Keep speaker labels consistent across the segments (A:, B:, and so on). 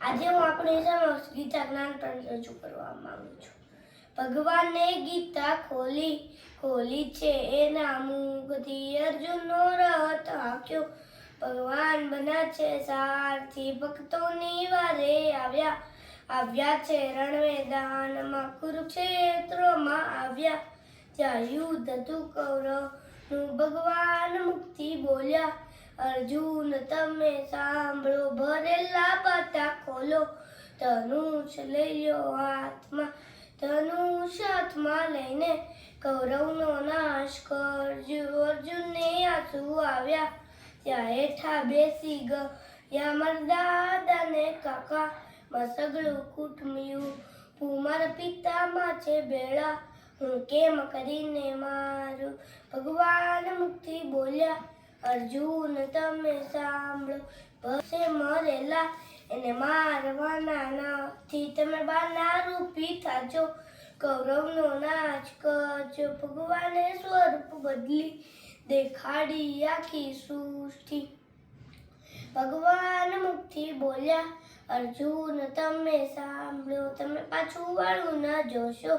A: આજે હું આપણી સમક્ષ ગીતા જ્ઞાન પણ રજૂ કરવા માંગુ છું. ભગવાને ગીતા ખોલી ખોલી છે એના મુખથી અર્જુનનો રથ હાક્યો ભગવાન બના છે સારથી ભક્તોની વારે આવ્યા. આવ્યા છે રણ મેદાનમાં કુરુક્ષેત્રમાં આવ્યા. જ્યાં યુદ્ધ હતું કૌરવનું ભગવાન મુક્તિ બોલ્યા. અર્જુન, તમે સાંભળો, ભરેલા બધા ખોલો. ધનુષ લઈ લ્યો હાથમાં, ધનુષ હાથમાં લઈને કૌરવનો નાશ કરજો. અર્જુનને આંસુ આવ્યા. ત્યાં હેઠા બેસી ગયા મારા દાદા ને કાકા માં સગળું કુટમ્યું. મારા પિતામાં છે બેળા હું કેમ કરીને મારું? ભગવાન મુક્તિ બોલ્યા અર્જુન, તમે સાંભળો. ભસે મરેલા, એને મારવાના નથી તમે બાના રૂપી થાજો કૌરવનો નાશ કરજો, ભગવાને સ્વરૂપ બદલી દેખાડી આખી સૃષ્ટિ. ભગવાન મુક્તિ બોલ્યા, અર્જુન, તમે સાંભળો, તમે પાછું વાળું ના જોશો.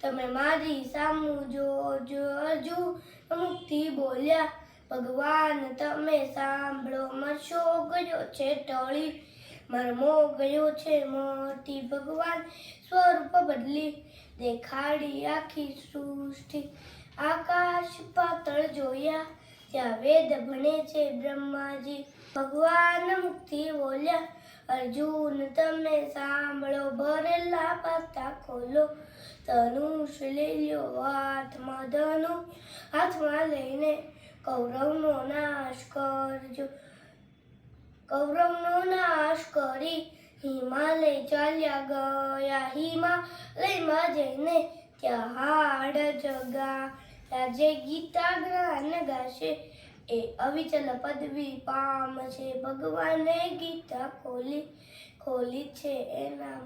A: તમે મારી સામું જોજો. અર્જુન મુક્તિ બોલ્યા ભગવાન તમે સાંભળો. મરશો ગયો છે ટળી. મરમો ગયો છે મોટી ભગવાન સ્વરૂપ બદલી દેખાડી આખી સૃષ્ટિ. આકાશ પાતળ જોયા. ત્યાં વેદ ભણે છે બ્રહ્માજી. ભગવાન મુક્તિ બોલ્યા, અર્જુન, તમે સાંભળો. ભરેલા પાતા ખોલો. ધનુષ લઈ લ્યો. હાથમાં ધનુ હાથમાં લઈને કૌરવનો નાશ કરજો. કૌરવનો નાશ કરી હિમાલય ચાલ્યા ગયા. હિમાલયમાં જઈને ત્યાં હાડ જગા. જે ગીતા જ્ઞાન ગાશે. એ અવિચલ પદવી પામશે. ભગવાને ગીતા ખોલી ખોલી છે એના